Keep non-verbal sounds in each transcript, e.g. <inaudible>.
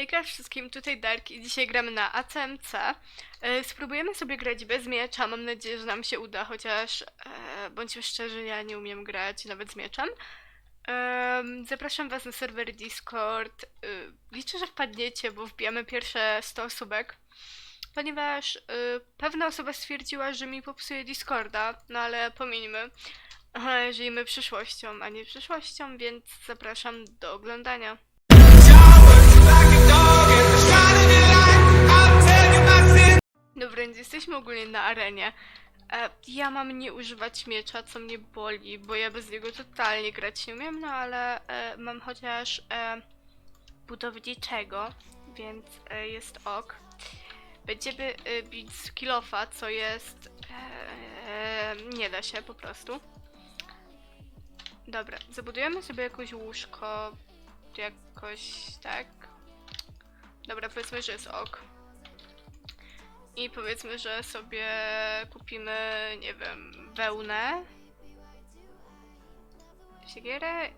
Hejka wszystkim, tutaj Dark i dzisiaj gramy na ACMC. E, Spróbujemy sobie grać bez miecza, mam nadzieję, że nam się uda, chociaż e, bądźmy szczerzy, ja nie umiem grać nawet z mieczem. Em, Zapraszam was na serwer Discord. E, Liczę, że wpadniecie, bo wbijamy pierwsze 100 osóbek. Ponieważ e, pewna osoba stwierdziła, że mi popsuje Discorda, no ale pomińmy. E, Żyjmy przyszłością, a nie przyszłością, więc zapraszam do oglądania. Więc jesteśmy ogólnie na arenie. E, ja mam nie używać miecza, co mnie boli, bo ja bez niego totalnie grać nie umiem, no ale e, mam chociaż e, budowniczego, więc e, jest ok. Będziemy bić z kilofa, co jest... Nie da się po prostu. Dobra, zabudujemy sobie jakieś łóżko, jakoś tak. Dobra, powiedzmy, że jest ok. I powiedzmy, że sobie kupimy, nie wiem, wełnę, siekierę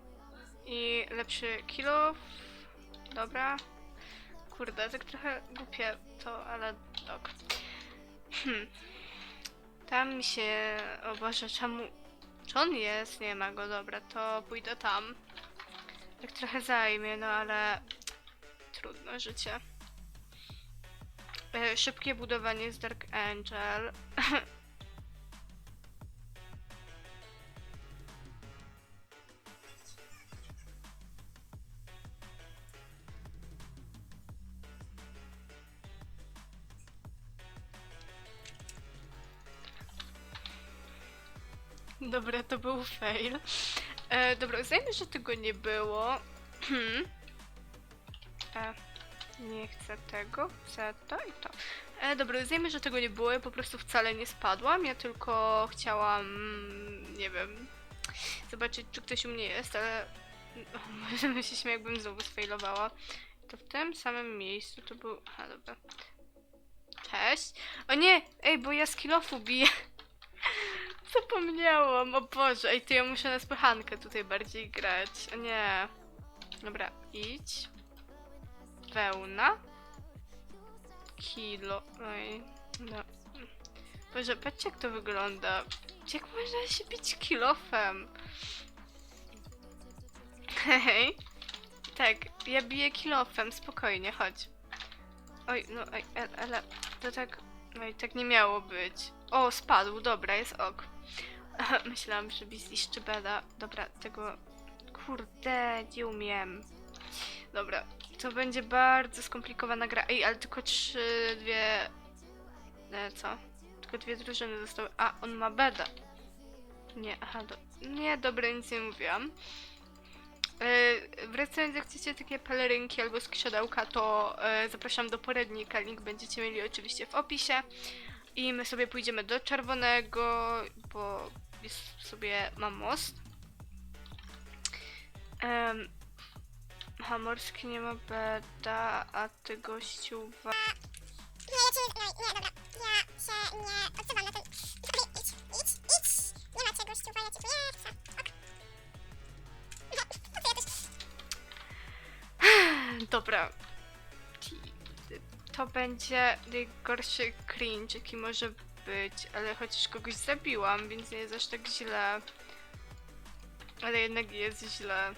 i lepszy kilo. Dobra. Kurde, tak trochę głupie to, ale ok. Hmm. Tam mi się... O Boże, czemu... Czy on jest? Nie ma go, dobra, to pójdę tam. Tak trochę zajmie, no ale... Trudno życie. E, Szybkie budowanie z Dark Angel. <laughs> Dobra, to był fail. E, dobra, uznajmy, że tego nie było. <clears throat> e, nie chcę tego, chcę to i to. E, dobra, uznajmy, że tego nie było, ja po prostu wcale nie spadłam, ja tylko chciałam, mm, nie wiem, zobaczyć, czy ktoś u mnie jest, ale <laughs> możemy się śmiać, jakbym znowu sfailowała. To w tym samym miejscu to był... A, dobra. Cześć. O nie! Ej, bo ja z kilofu biję. <laughs> Zapomniałam, o Boże. Ej, to ja muszę na spychankę tutaj bardziej grać. O nie. Dobra, idź. Wełna. Kilo. Oj, no. Boże, patrzcie jak to wygląda. Jak można się bić kilofem? Hej. Tak, ja biję kilofem, spokojnie, chodź. Oj, no, oj, ale, to tak, oj, tak nie miało być. O, spadł, dobra, jest ok. Myślałam, że mi zniszczy. Dobra, tego, kurde, nie umiem. Dobra, to będzie bardzo skomplikowana gra. Ej, ale tylko trzy, dwie... E, co? Tylko dwie drużyny zostały. A, on ma beda. Nie, aha, do... Nie, dobra, nic nie mówiłam. E, wracając, jak chcecie takie pelerynki albo skrzydełka, to e, zapraszam do poradnika. Link będziecie mieli oczywiście w opisie. I my sobie pójdziemy do czerwonego, bo jest sobie mam most. Um, Hamorski nie ma beda, a ty gościu wa- Nie, ja cię... Nie, nie, dobra. Ja się nie odzywam na ten... Idź, idź, idź! Nie ma czegoś, ciupa, ja cię tu nie chcę. Ok. No, ja też... <sighs> Dobra. To będzie najgorszy cringe, jaki może być, ale chociaż kogoś zabiłam, więc nie jest aż tak źle. Ale jednak jest źle.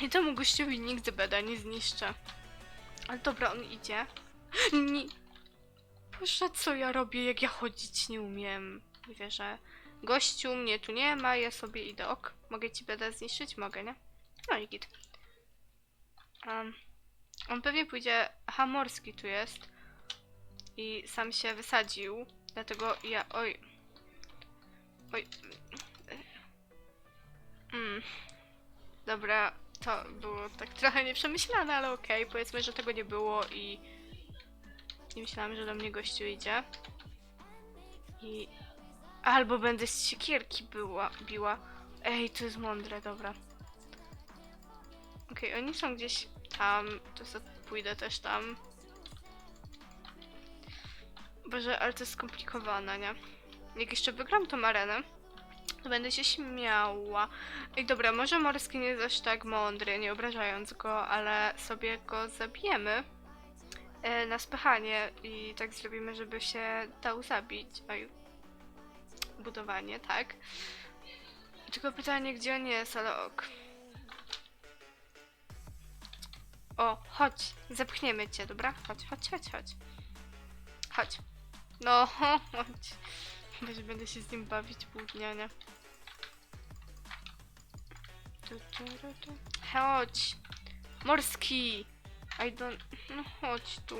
I temu gościowi nigdy beda nie zniszczę. Ale dobra, on idzie. Boże, co ja robię, jak ja chodzić nie umiem. Nie wierzę. Gościu mnie tu nie ma, ja sobie idę. Ok, mogę ci beda zniszczyć? Mogę, nie? No i git. Um, on pewnie pójdzie... Aha, morski tu jest. I sam się wysadził. Dlatego ja... Oj. Oj. Mm. Dobra, to było tak trochę nieprzemyślane, ale okej. Powiedzmy, że tego nie było i... Nie myślałam, że do mnie gościu idzie. I... Albo będę z siekierki była, biła. Ej, to jest mądre, dobra. Okej, oni są gdzieś tam, to sobie pójdę też tam. Boże, ale to jest skomplikowane, nie? Jak jeszcze wygram tą arenę, będę się śmiała. Ej, dobra, może morski nie jest aż tak mądry, nie obrażając go, ale sobie go zabijemy e, na spychanie i tak zrobimy, żeby się dał zabić. Oj, budowanie, tak? Tylko pytanie, gdzie on jest, ale ok. O, chodź, zepchniemy cię, dobra? Chodź, chodź, chodź, chodź. Chodź. No, <laughs> chodź. Że będę się z nim bawić pół dnia, nie? Chodź! Morski! I don't... No chodź tu.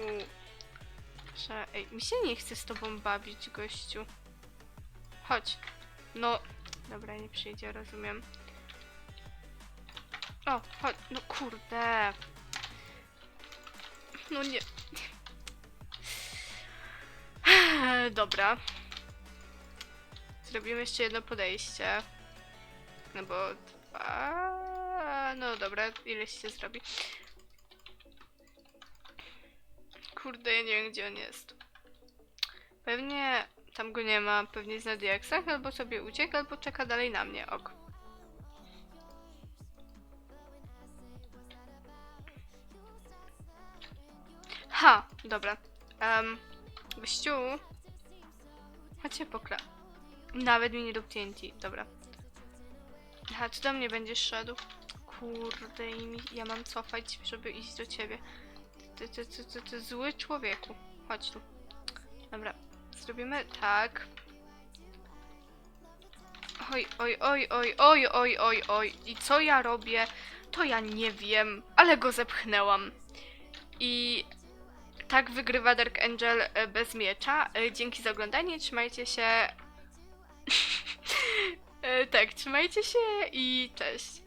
Że... Ej, mi się nie chce z tobą bawić, gościu. Chodź. No... Dobra, nie przyjdzie, rozumiem. O, chodź. No kurde. No nie. <sighs> Dobra. Zrobimy jeszcze jedno podejście. No bo dwa... No dobra, ileś się zrobi. Kurde, ja nie wiem gdzie on jest. Pewnie tam go nie ma, pewnie jest na diaksach, albo sobie uciekł, albo czeka dalej na mnie, ok. Ha, dobra. Um, gościu. Chodźcie pokra... Nawet mi nie rób dobra. Aha, czy do mnie będziesz szedł? Kurde, ja mam cofać, żeby iść do ciebie. Ty, ty, ty, ty, ty zły człowieku. Chodź tu. Dobra, zrobimy tak. Oj, oj, oj, oj, oj, oj, oj, oj. I co ja robię? To ja nie wiem, ale go zepchnęłam. I tak wygrywa Dark Angel e, bez miecza. E, Dzięki za oglądanie, trzymajcie się. E, tak, trzymajcie się i cześć.